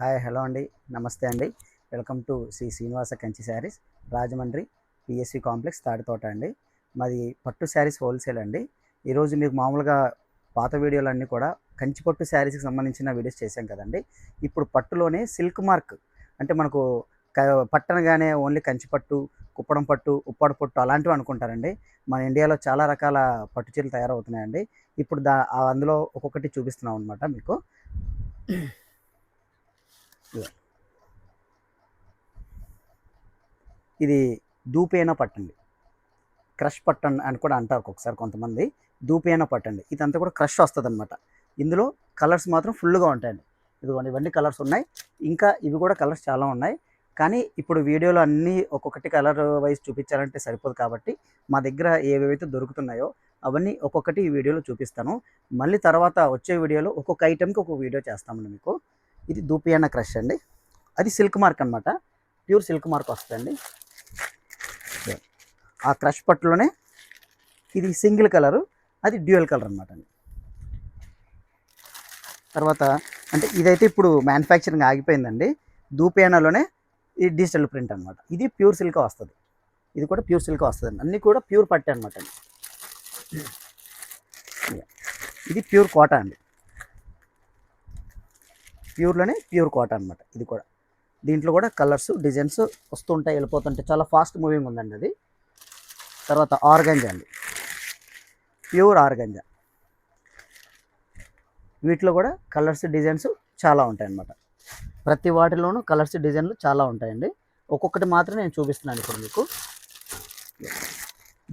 Hi hello అండి. నమస్తే అండి. Welcome to Shri Srinivasa Kanchi sarees Rajahmundry PSC complex Taditota అండి. మాది పట్టు శారీస్ హోల్సేల్ అండి. ఈరోజు మీకు మామూలుగా పాత వీడియోలన్నీ కూడా కంచి పట్టు శారీస్కి సంబంధించిన వీడియోస్ చేశాం కదండి. ఇప్పుడు పట్టులోనే సిల్క్ మార్క్ అంటే మనకు క- పట్టనగానే ఓన్లీ కంచి పట్టు కుప్పడం పట్టు ఉప్పాడు పట్టు అలాంటివి అనుకుంటారండి. మన ఇండియాలో చాలా రకాల పట్టు చీరలు తయారవుతున్నాయండి. ఇప్పుడు దా అందులో ఒక్కొక్కటి చూపిస్తున్నాం అనమాట మీకు. ఇది దూపేన పట్టండి. క్రష్ పట్టండి అని కూడా అంటారు ఒకసారి కొంతమంది. దూపేన పట్టండి. ఇదంతా కూడా క్రష్ వస్తుంది అనమాట ఇందులో కలర్స్ మాత్రం ఫుల్గా ఉంటాయండి. ఇదిగోండి ఇవన్నీ కలర్స్ ఉన్నాయి. ఇంకా ఇవి కూడా కలర్స్ చాలా ఉన్నాయి. కానీ ఇప్పుడు వీడియోలో అన్నీ ఒక్కొక్కటి కలర్ వైజ్ చూపించాలంటే సరిపోదు కాబట్టి మా దగ్గర ఏవేవైతే దొరుకుతున్నాయో అవన్నీ ఒక్కొక్కటి ఈ వీడియోలో చూపిస్తాను. మళ్ళీ తర్వాత వచ్చే వీడియోలో ఒక్కొక్క ఐటెంకి ఒక్కొక్క వీడియో చేస్తామండి మీకు. ఇది దూపియాన క్రష్ అండి. అది సిల్క్ మార్క్ అనమాట ప్యూర్ సిల్క్ మార్క్ వస్తుందండి. ఆ క్రష్ పట్టులోనే ఇది సింగిల్ కలరు అది డ్యూయల్ కలర్ అనమాట అండి. తర్వాత అంటే ఇదైతే ఇప్పుడు మ్యానుఫ్యాక్చరింగ్ ఆగిపోయిందండి. దూపేనాలోనే ఈ డిజిటల్ ప్రింట్ అనమాట ఇది ప్యూర్ సిల్క్ వస్తుంది. ఇది కూడా ప్యూర్ సిల్క్ వస్తుంది. అన్నీ కూడా ప్యూర్ పట్టే అనమాట అండి. ఇది ప్యూర్ కోట అండి. ప్యూర్లోనే ప్యూర్ కాటన్ అనమాట ఇది కూడా. దీంట్లో కూడా కలర్స్ డిజైన్స్ వస్తుంటాయి వెళ్ళిపోతుంటాయి. చాలా ఫాస్ట్ మూవింగ్ ఉందండి అది. తర్వాత ఆర్గంజా అండి. Pure organza. వీటిలో కూడా కలర్స్ డిజైన్స్ చాలా ఉంటాయన్నమాట ప్రతి వాటిలోనూ కలర్స్ డిజైన్లు చాలా ఉంటాయండి. ఒక్కొక్కటి మాత్రం నేను చూపిస్తున్నాను ఇప్పుడు మీకు.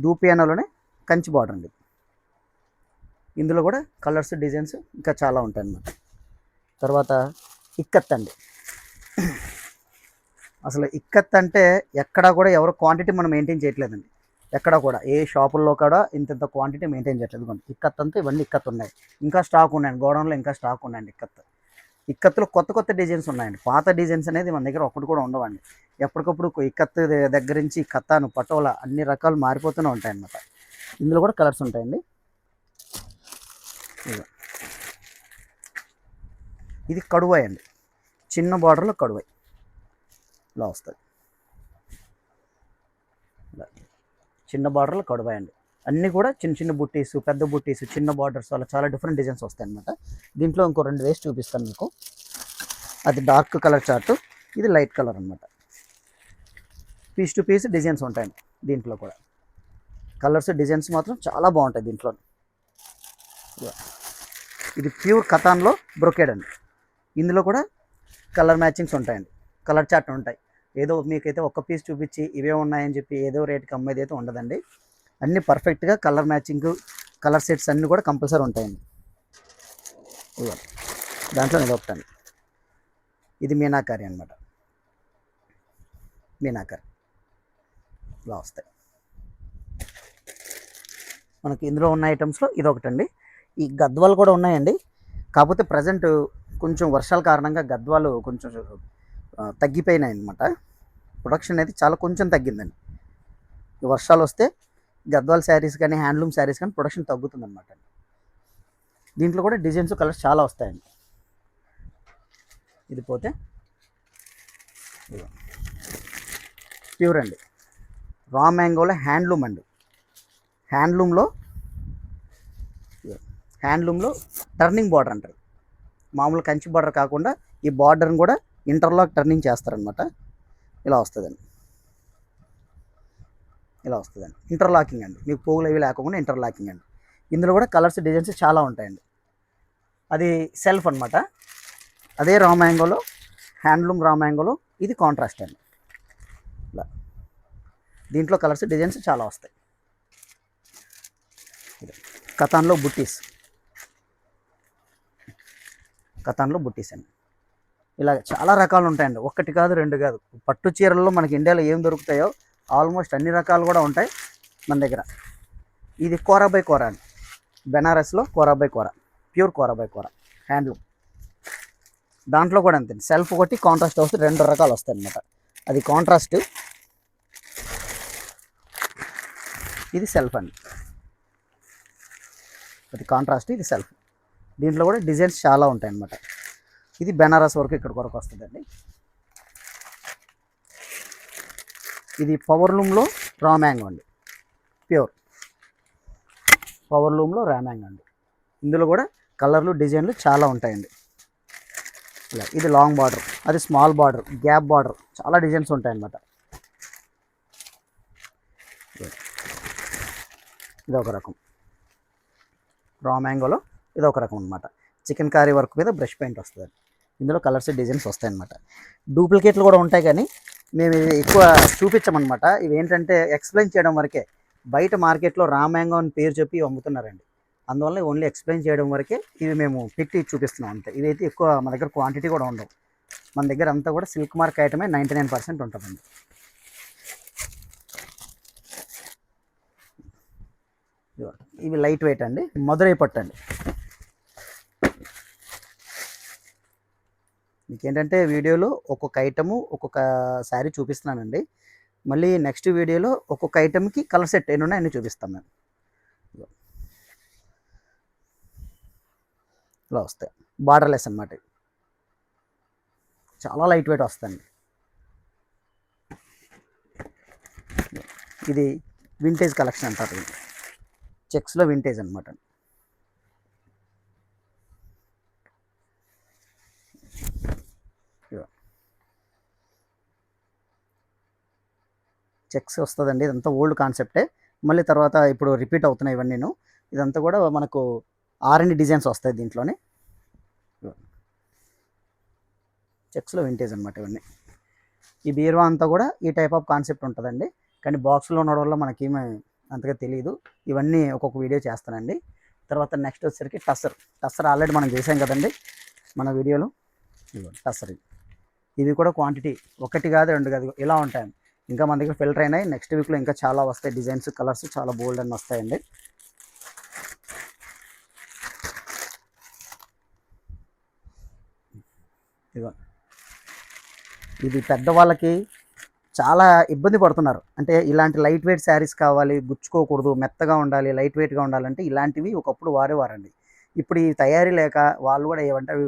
దూపియానాలోనే కంచి బార్డర్ అండి. ఇందులో కూడా కలర్స్ డిజైన్స్ ఇంకా చాలా ఉంటాయన్నమాట తర్వాత ఇక్కత్ అండి అసలు ఇక్కత్ అంటే ఎక్కడా కూడా ఎవరు క్వాంటిటీ మనం మెయింటైన్ చేయట్లేదండి. ఎక్కడ కూడా ఏ షాపుల్లో కూడా ఇంత ఇంత క్వాంటిటీ మెయింటైన్ చేయట్లేదు. ఇదిగోండి ఇక్కత్ అంతా ఇవన్నీ ఇక్కత్ ఉన్నాయి ఇంకా స్టాక్ ఉన్నాయండి గోడౌన్లో ఇంకా స్టాక్ ఉన్నాయండి ఇక్కత్ ఇక్కత్తులో కొత్త కొత్త డిజైన్స్ ఉన్నాయండి. పాత డిజైన్స్ అనేది మన దగ్గర ఒకటి కూడా ఉండవండి. ఎప్పటికప్పుడు ఇక్కత్ దగ్గర నుంచి కత్తాను పటోలా అన్ని రకాలు మారిపోతూనే ఉంటాయన్నమాట. ఇందులో కూడా కలర్స్ ఉంటాయండి. ఇదిగో. ఇది కడువాయి అండి. చిన్న బార్డర్లో కడువాయి ఇలా వస్తుంది. చిన్న బార్డర్లో కడువాయి అండి. అన్నీ కూడా చిన్న చిన్న బుట్టీస్ పెద్ద బుట్టీస్ చిన్న బార్డర్స్ అలా చాలా డిఫరెంట్ డిజైన్స్ వస్తాయి అనమాట దీంట్లో ఇంకో రెండు వేసి చూపిస్తాను మీకు. అది డార్క్ కలర్ చార్ట్ ఇది లైట్ కలర్ అనమాట పీస్ టు పీస్ డిజైన్స్ ఉంటాయండి దీంట్లో కూడా. కలర్స్ డిజైన్స్ మాత్రం చాలా బాగుంటాయి దీంట్లో ఇది ప్యూర్ కథాన్లో బ్రొకేడ్ అండి. ఇందులో కూడా కలర్ మ్యాచింగ్స్ ఉంటాయండి. కలర్ చార్ట్ ఉంటాయి. ఏదో మీకైతే ఒక్క పీస్ చూపించి ఇవే ఉన్నాయని చెప్పి ఏదో రేట్కి అమ్మేది అయితే ఉండదండి. అన్నీ పర్ఫెక్ట్గా కలర్ మ్యాచింగ్ కలర్ సెట్స్ అన్నీ కూడా కంపల్సరీ ఉంటాయండి. దాంట్లో నిలబడతాను ఒకటండి. ఇది మీనాకారి అనమాట మీనాకారి. ఇలా వస్తాయి. మనకి ఇందులో ఉన్న ఐటమ్స్లో ఇది ఒకటండి ఈ గద్వాలు కూడా ఉన్నాయండి. కాకపోతే ప్రజెంట్ కొంచెం వర్షాల కారణంగా గద్వాలు కొంచెం తగ్గిపోయినాయి అనమాట ప్రొడక్షన్ అనేది చాలా కొంచెం తగ్గిందండి. వర్షాలు వస్తే గద్వాల శారీస్ కానీ హ్యాండ్లూమ్ శారీస్ కానీ ప్రొడక్షన్ తగ్గుతుందన్నమాట. దీంట్లో కూడా డిజైన్స్ కలర్స్ చాలా వస్తాయండి. ఇది పోతే ప్యూర్ అండి. రా మ్యాంగోలో హ్యాండ్లూమ్ అండి. హ్యాండ్లూమ్లో హ్యాండ్లూమ్లో టర్నింగ్ బార్డర్ అంటారు. మామూలు కంచి బార్డర్ కాకుండా ఈ బార్డర్ని కూడా ఇంటర్లాక్ టర్నింగ్ చేస్తారనమాట ఇలా వస్తుందండి. ఇలా వస్తుందండి. ఇంటర్లాకింగ్ అండి. మీకు పోగులు అవి లేకుండా ఇంటర్లాకింగ్ అండి. ఇందులో కూడా కలర్స్ డిజైన్స్ చాలా ఉంటాయండి. అది సెల్ఫ్ అనమాట అదే రామ్యాంగులో హ్యాండ్లూమ్ రామ్యాంగులో ఇది కాంట్రాస్ట్ అండి. ఇలా. దీంట్లో కలర్స్ డిజైన్స్ చాలా వస్తాయి. కథాన్లో బుట్టీస్. కథాన్లో బుట్టీస్ అండి ఇలా చాలా రకాలు ఉంటాయండి. ఒక్కటి కాదు రెండు కాదు. పట్టు చీరల్లో మనకి ఇండియాలో ఏం దొరుకుతాయో ఆల్మోస్ట్ అన్ని రకాలు కూడా ఉంటాయి మన దగ్గర. ఇది కోరా బై కోరా అండి. బెనారస్లో kora by pure kora by handloom. దాంట్లో కూడా అంతే సెల్ఫ్ ఒకటి కాంట్రాస్ట్ వస్తే రెండు రకాలు వస్తాయన్నమాట అది కాంట్రాస్ట్. ఇది సెల్ఫ్ అండి. అది కాంట్రాస్ట్ ఇది సెల్ఫ్. దీంట్లో కూడా డిజైన్స్ చాలా ఉంటాయి అన్నమాట ఇది బెనారస్ వరకు ఇక్కడ వరకు వస్తుందండి. ఇది పవర్ లూమ్లో రా మ్యాంగో అండి. ప్యూర్. పవర్ లూమ్లో రా మ్యాంగో అండి. ఇందులో కూడా కలర్లు డిజైన్లు చాలా ఉంటాయండి. ఇలా ఇది లాంగ్ బార్డర్ అది స్మాల్ బార్డర్ గ్యాప్ బార్డర్ చాలా డిజైన్స్ ఉంటాయన్నమాట. ఇది ఒక రకం. రా మ్యాంగోలో ఇది ఒక రకం అనమాట చికెన్ కర్రీ వర్క్ మీద బ్రష్ పెయింట్ వస్తుంది. ఇందులో కలర్స్ డిజైన్స్ వస్తాయి అనమాట డూప్లికేట్లు కూడా ఉంటాయి కానీ మేము ఇది ఎక్కువ చూపించమన్నమాట. ఇవి ఏంటంటే ఎక్స్ప్లెయిన్ చేయడం వరకే బయట మార్కెట్లో రా మ్యాంగో అని పేరు చెప్పి అమ్ముతున్నారండి. అందువల్ల ఓన్లీ ఎక్స్ప్లెయిన్ చేయడం వరకే ఇవి మేము పెట్టి చూపిస్తున్నాం అంతే. ఇవైతే ఎక్కువ మన దగ్గర క్వాంటిటీ కూడా ఉండవు. మన దగ్గర అంతా కూడా సిల్క్ మార్క్ ఐటమే నైంటీ నైన్ పర్సెంట్ ఉంటుందండి. ఇవి లైట్ వెయిట్ అండి. మధురై పట్టు అండి. మీకు ఏంటంటే వీడియోలో ఒక్కొక్క ఐటము ఒక్కొక్క శారీ చూపిస్తున్నానండి. మళ్ళీ నెక్స్ట్ వీడియోలో ఒక్కొక్క ఐటమ్కి కలర్ సెట్ ఎన్ని ఉన్నాయో అన్నీ చూపిస్తాం మేము. ఇలా వస్తాయి. బార్డర్లెస్ అనమాట చాలా లైట్ వెయిట్ వస్తుంది ఇది వింటేజ్ కలెక్షన్ అంటారు. చెక్స్లో వింటేజ్ అనమాట చెక్స్ వస్తుందండి. ఇదంతా ఓల్డ్ కాన్సెప్టే. మళ్ళీ తర్వాత ఇప్పుడు రిపీట్ అవుతున్నాయి ఇవన్నీను. ఇదంతా కూడా మనకు ఆర్ఎండ్ డిజైన్స్ వస్తాయి దీంట్లోనే. చెక్స్లో వింటేజ్ అనమాట ఇవన్నీ. ఈ బీరువా అంతా కూడా ఈ టైప్ ఆఫ్ కాన్సెప్ట్ ఉంటుందండి. కానీ బాక్స్లో ఉండడం వల్ల మనకేమీ అంతగా తెలియదు ఇవన్నీ ఒక్కొక్క వీడియో చేస్తానండి. తర్వాత నెక్స్ట్ వచ్చేసరికి టస్సర్. టస్సర్ ఆల్రెడీ మనం చేసాం కదండి మన వీడియోలో. టస్సర్ ఇది. ఇవి కూడా క్వాంటిటీ. ఒకటి కాదు రెండు కాదు. ఇలా ఉంటాయి ఇంకా మన దగ్గర ఫిల్టర్ అయినాయి. నెక్స్ట్ వీక్లో ఇంకా చాలా వస్తాయి డిజైన్స్ కలర్స్ చాలా బోల్డ్ అని వస్తాయండి. ఇదిగో. ఇది పెద్దవాళ్ళకి చాలా ఇబ్బంది పడుతున్నారు. అంటే ఇలాంటి లైట్ వెయిట్ శారీస్ కావాలి గుచ్చుకోకూడదు మెత్తగా ఉండాలి లైట్ వెయిట్గా ఉండాలంటే ఇలాంటివి ఒకప్పుడు వారేవారండి ఇప్పుడు ఈ తయారీ లేక వాళ్ళు కూడా ఏమంటే అవి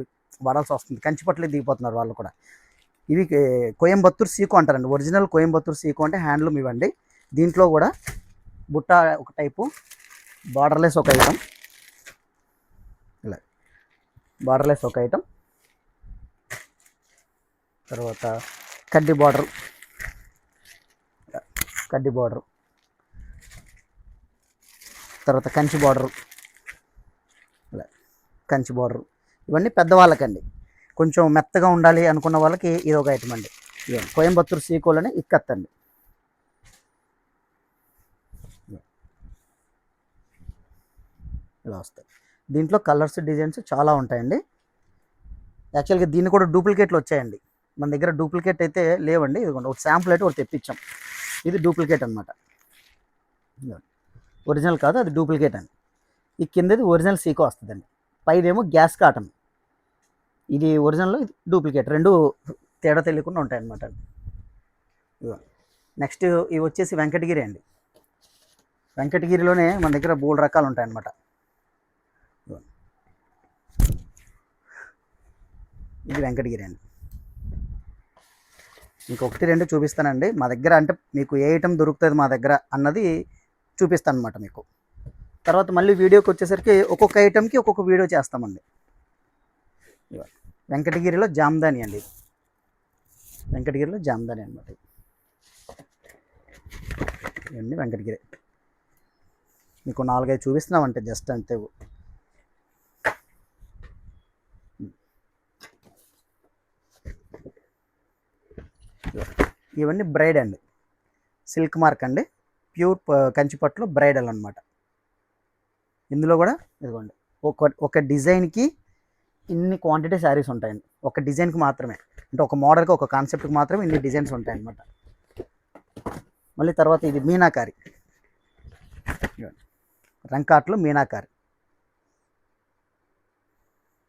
వాడాల్సి వస్తుంది. కంచిపట్లే దిగిపోతున్నారు వాళ్ళు కూడా. ఇవి కోయంబత్తూరు కోయంబత్తూర్ సీకో అంటారండి. ఒరిజినల్ కోయంబత్తూర్ సీకు అంటే హ్యాండ్లూమ్ ఇవ్వండి. దీంట్లో కూడా బుట్ట ఒక టైపు బార్డర్లెస్ ఒక ఐటమ్. ఇలా. బార్డర్లెస్ ఒక ఐటమ్. తర్వాత కడ్డీ బార్డర్. కడ్డీ బార్డర్. తర్వాత కంచి బార్డర్. ఇలా. కంచి బార్డర్. ఇవన్నీ పెద్దవాళ్ళకండి. కొంచెం మెత్తగా ఉండాలి అనుకున్న వాళ్ళకి ఇది ఒక ఐటమ్ అండి. కోయంబత్తూరు సీకోలని ఇక్కత్తండి. ఇలా వస్తాయి దీంట్లో కలర్స్ డిజైన్స్ చాలా ఉంటాయండి. యాక్చువల్గా దీన్ని కూడా డూప్లికేట్లు వచ్చాయండి. మన దగ్గర డూప్లికేట్ అయితే లేవండి. ఇదిగోండి ఒక శాంపుల్ అయితే ఒకటి తెప్పించాం. ఇది డూప్లికేట్ అనమాట ఒరిజినల్ కాదు అది డూప్లికేట్ అండి. ఈ కిందది ఒరిజినల్ సీకో వస్తుందండి. పైదేమో గ్యాస్ కాటన్. ఇది ఒరిజినల్ ఇది డూప్లికేట్. రెండు తేడా తెలియకుండా ఉంటాయి అన్నమాట నెక్స్ట్ ఇవి వచ్చేసి వెంకటగిరి అండి. వెంకటగిరిలోనే మన దగ్గర మూడు రకాలు ఉంటాయన్నమాట. ఇది వెంకటగిరి అండి. ఇంకొకటి రెండు చూపిస్తానండి. మా దగ్గర అంటే మీకు ఏ ఐటమ్ దొరుకుతుంది మా దగ్గర అన్నది చూపిస్తాను అనమాట మీకు. తర్వాత మళ్ళీ వీడియోకి వచ్చేసరికి ఒక్కొక్క ఐటెంకి ఒక్కొక్క వీడియో చేస్తామండి. ఇదిగో. వెంకటగిరిలో జామ్దాని అండి వెంకటగిరిలో జామ్దాని అనమాట ఇవన్నీ వెంకటగిరి. మీకు నాలుగైదు చూపిస్తున్నామంటే జస్ట్ అంతే. ఇవన్నీ బ్రైడ్ అండి. సిల్క్ మార్క్ అండి. ప్యూర్ ప- కంచిపట్టులో బ్రైడల్ అనమాట ఇందులో కూడా ఇదిగోండి. ఒక ఒక డిజైన్కి ఇన్ని క్వాంటిటీ శారీస్ ఉంటాయండి. ఒక డిజైన్కి మాత్రమే. అంటే ఒక మోడల్కి ఒక కాన్సెప్ట్కి మాత్రమే ఇన్ని డిజైన్స్ ఉంటాయన్నమాట. మళ్ళీ తర్వాత ఇది మీనాకారి. ఇదిగోండి. రంకాట్లో మీనాకారి.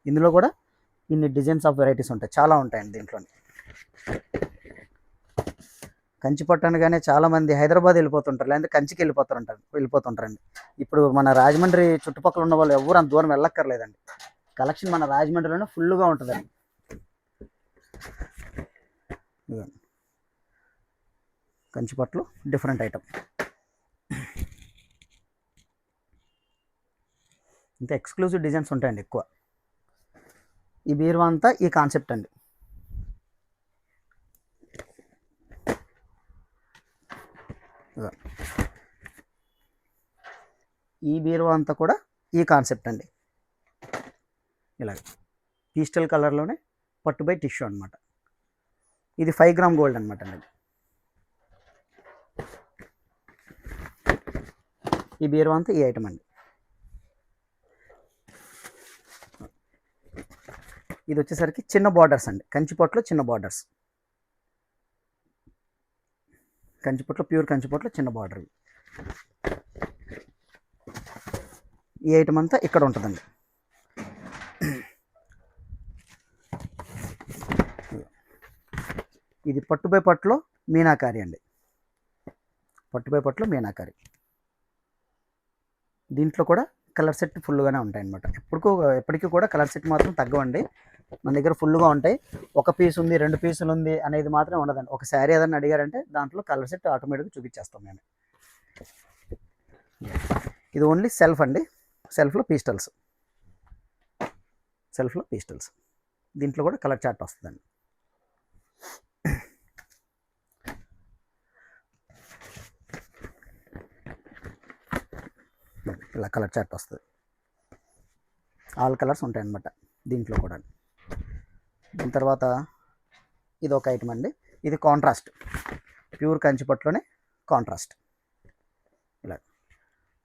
ఇందులో కూడా ఇన్ని డిజైన్స్ ఆఫ్ వెరైటీస్ ఉంటాయి. చాలా ఉంటాయండి దీంట్లో కంచి పట్టు చాలామంది చాలా మంది హైదరాబాద్ వెళ్ళిపోతుంటారు. లేదంటే కంచికి వెళ్ళిపోతుంటారు వెళ్ళిపోతుంటారండి. ఇప్పుడు మన రాజమండ్రి చుట్టుపక్కల ఉన్న వాళ్ళు ఎవరు అంత దూరం వెళ్ళక్కర్లేదండి. కలెక్షన్ మన రాజమండ్రిలోనే ఫుల్గా ఉంటుందండి. కంచిపట్లు డిఫరెంట్ ఐటమ్ ఇంకా ఎక్స్క్లూజివ్ డిజైన్స్ ఉంటాయండి ఎక్కువ. ఈ బీరువా అంతా ఈ కాన్సెప్ట్ అండి. ఈ బీరువా అంతా కూడా ఈ కాన్సెప్ట్ అండి. ఇలాగ. పీస్టల్ కలర్లోనే పట్టు బై టిష్యూ అనమాట ఇది ఫైవ్ గ్రామ్ గోల్డ్ అనమాట అండి. ఈ బీరువా అంతా ఈ ఐటమ్ అండి. ఇది వచ్చేసరికి చిన్న బార్డర్స్ అండి. కంచిపొట్లో చిన్న బార్డర్స్. కంచిపొట్లో ప్యూర్ కంచిపొట్లో చిన్న బార్డర్ ఈ ఐటమ్ అంతా ఇక్కడ ఉంటుందండి. ఇది పట్టుపై పట్టులో మీనాకారి అండి. పట్టుపై పట్టులో మీనాకారి. దీంట్లో కూడా కలర్ సెట్ ఫుల్గానే ఉంటాయి అనమాట ఎప్పటికో ఎప్పటికీ కూడా కలర్ సెట్ మాత్రం తగ్గవండి. మన దగ్గర ఫుల్గా ఉంటాయి. ఒక పీస్ ఉంది రెండు పీసులు ఉంది అనేది మాత్రం ఉండదండి. ఒక శారీ ఏదైనా అడిగారంటే దాంట్లో కలర్ సెట్ ఆటోమేటిక్గా చూపించేస్తాం మేము. ఇది ఓన్లీ సెల్ఫ్ అండి. సెల్ఫ్లో పీస్టల్స్. సెల్ఫ్లో పీస్టల్స్. దీంట్లో కూడా కలర్ చార్ట్ వస్తుందండి. ఇలా కలర్ చార్ట్ వస్తుంది. ఆల్ కలర్స్ ఉంటాయన్నమాట దీంట్లో కూడా. దీని తర్వాత ఇది ఒక ఐటమ్ అండి. ఇది కాంట్రాస్ట్. Pure కంచిపట్లోనే contrast.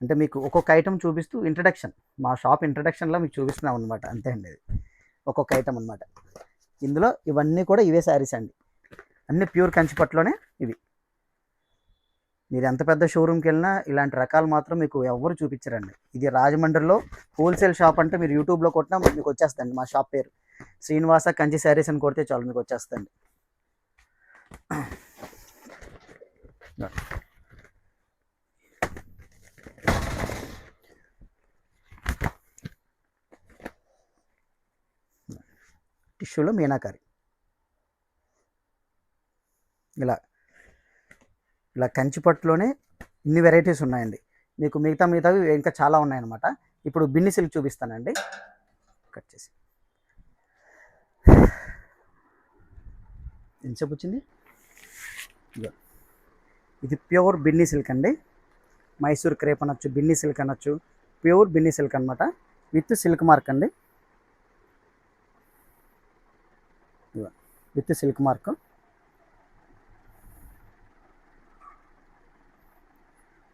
అంటే మీకు ఒక్కొక్క ఐటమ్ చూపిస్తూ ఇంట్రడక్షన్ మా షాప్ ఇంట్రడక్షన్లో మీకు చూపిస్తున్నాం అనమాట అంతే అండి ఇది. ఒక్కొక్క ఐటమ్ అనమాట ఇందులో ఇవన్నీ కూడా ఇవే శారీస్ అండి. అన్నీ ప్యూర్ కంచిపట్లోనే ఇవి. మీరు ఎంత పెద్ద షోరూమ్కి వెళ్ళినా ఇలాంటి రకాలు మాత్రం మీకు ఎవరు చూపించరండి. ఇది రాజమండ్రిలో హోల్సేల్ షాప్ అంటే మీరు యూట్యూబ్లో కొట్టినా మీకు వచ్చేస్తుంది మా షాప్ పేరు. శ్రీనివాస కంచి శారీస్ అని కొడితే చాలు మీకు వచ్చేస్తుంది టిష్యూలో మీనాకారి. ఇలా ఇలా కంచిపట్టులోనే ఇన్ని వెరైటీస్ ఉన్నాయండి. మీకు మిగతా మిగతావి ఇంకా చాలా ఉన్నాయన్నమాట. ఇప్పుడు బిన్ని సిల్క్ చూపిస్తానండి. కట్ చేసి. ఎంతసేపు వచ్చింది? ఇది ప్యూర్ బిన్ని సిల్క్ అండి. మైసూర్ క్రేప్ అనొచ్చు బిన్ని సిల్క్ అనొచ్చు ప్యూర్ బిన్ని సిల్క్ అనమాట విత్ సిల్క్ మార్క్ అండి ఇదిగో. With silk mark.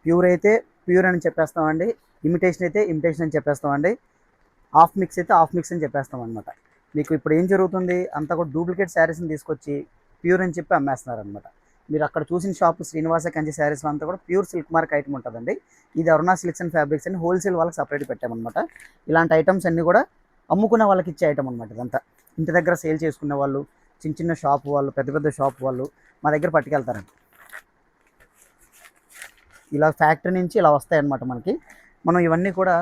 ప్యూర్ అయితే ప్యూర్ అని చెప్పేస్తామండి. ఇమిటేషన్ అయితే ఇమిటేషన్ అని చెప్పేస్తామండి. హాఫ్ మిక్స్ అయితే హాఫ్ మిక్స్ అని చెప్పేస్తాం అనమాట మీకు ఇప్పుడు ఏం జరుగుతుంది? అంతా కూడా డూప్లికేట్ శారీస్ని తీసుకొచ్చి ప్యూర్ అని చెప్పి అమ్మేస్తున్నారు అనమాట మీరు అక్కడ చూసిన షాప్ శ్రీనివాస కంచి శారీస్లో అంతా కూడా ప్యూర్ సిల్క్ మార్క్ ఐటమ్ ఉంటుందండి. ఇది అరుణా సిల్క్స్ అండ్ ఫ్యాబ్రిక్స్ అని హోల్సేల్ వాళ్ళకి సపరేట్ పెట్టామన్నమాట. ఇలాంటి ఐటమ్స్ అన్నీ కూడా అమ్ముకునే వాళ్ళకి ఇచ్చే ఐటమ్ అనమాట ఇదంతా. ఇంటి దగ్గర సేల్ చేసుకునే వాళ్ళు చిన్న చిన్న షాప్ వాళ్ళు పెద్ద పెద్ద షాప్ వాళ్ళు మా దగ్గర పట్టుకెళ్తారండి. ఇలా ఫ్యాక్టరీ నుంచి ఇలా వస్తాయన్నమాట మనకి. మనం ఇవన్నీ కూడా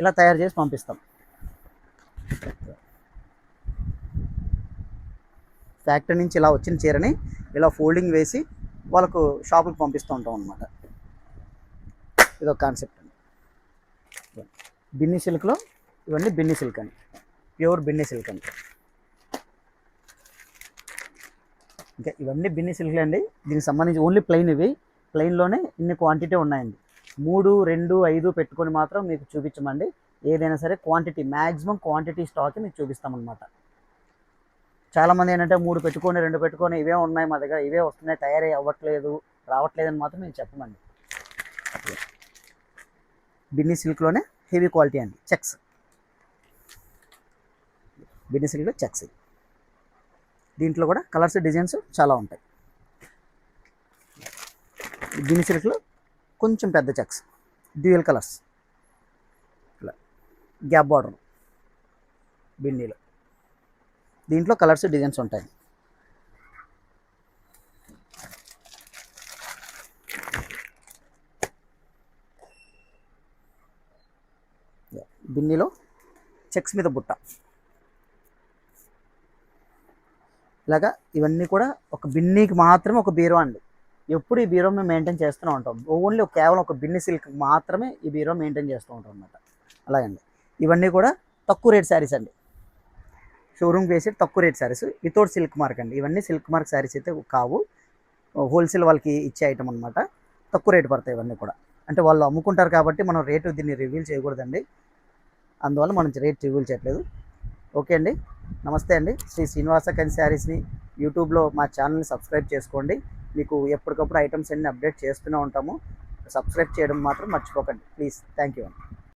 ఇలా తయారు చేసి పంపిస్తాం. ఫ్యాక్టరీ నుంచి ఇలా వచ్చిన చీరని ఇలా ఫోల్డింగ్ వేసి వాళ్ళకు షాపులకు పంపిస్తూ ఉంటాం అనమాట ఇది ఒక కాన్సెప్ట్ అండి. బిన్ని సిల్క్లో ఇవన్నీ బిన్ని సిల్క్ అండి ప్యూర్ బిన్ని సిల్క్ అండి ఇంకా ఇవన్నీ బిన్ని సిల్క్లే అండి. దీనికి సంబంధించి ఓన్లీ ప్లెయిన్ ఇవి. ప్లెయిన్లోనే ఇన్ని క్వాంటిటీ ఉన్నాయండి. మూడు రెండు ఐదు పెట్టుకొని మాత్రం మీకు చూపించమండి. ఏదైనా సరే క్వాంటిటీ మ్యాక్సిమం క్వాంటిటీ స్టాక్ మీకు చూపిస్తామన్నమాట. చాలామంది ఏంటంటే మూడు పెట్టుకొని రెండు పెట్టుకొని ఇవే ఉన్నాయి మా దగ్గర ఇవే వస్తున్నాయి తయారై అవ్వట్లేదు రావట్లేదని మాత్రం మేము చెప్పమండి. బిన్ని సిల్క్లోనే హెవీ క్వాలిటీ అండి చెక్స్. బిన్ని సిల్క్లో చెక్స్ దీంట్లో కూడా కలర్స్ డిజైన్స్ చాలా ఉంటాయి. బిన్ని సిల్క్లో కొంచెం పెద్ద చెక్స్ డ్యూయల్ కలర్స్. ఇలా గ్యాప్ బార్డర్ బిన్నీలో దీంట్లో కలర్స్ డిజైన్స్ ఉంటాయి. బిన్నీలో చెక్స్ మీద బుట్ట. ఇలాగా ఇవన్నీ కూడా ఒక బిన్నీకి మాత్రమే ఒక బీరో అండి. ఎప్పుడు ఈ బీరో మేము మెయింటైన్ చేస్తూనే ఉంటాం. ఓన్లీ కేవలం ఒక బిన్ని సిల్క్ మాత్రమే ఈ బీరో మెయింటైన్ చేస్తూ ఉంటాం అనమాట అలాగండి. ఇవన్నీ కూడా తక్కువ రేట్ శారీస్ అండి. షోరూమ్ వేసి తక్కువ rate sarees without silk mark అండి. ఇవన్నీ సిల్క్ మార్క్ శారీస్ అయితే కావు. హోల్సేల్ వాళ్ళకి ఇచ్చే ఐటమ్ అనమాట తక్కువ రేటు పడతాయి ఇవన్నీ కూడా. అంటే వాళ్ళు అమ్ముకుంటారు కాబట్టి మనం రేటు దీన్ని రివీల్ చేయకూడదండి. అందువల్ల మనం రేట్ రివీల్ చేయట్లేదు. ఓకే అండి. నమస్తే అండి. శ్రీ శ్రీనివాస కన్ శారీస్ని యూట్యూబ్లో మా ఛానల్ని సబ్స్క్రైబ్ చేసుకోండి. మీకు ఎప్పటికప్పుడు ఐటమ్స్ అన్ని అప్డేట్ చేస్తూనే ఉంటాము. సబ్స్క్రైబ్ చేయడం మాత్రం మర్చిపోకండి. ప్లీజ్. థ్యాంక్ యూ అండి.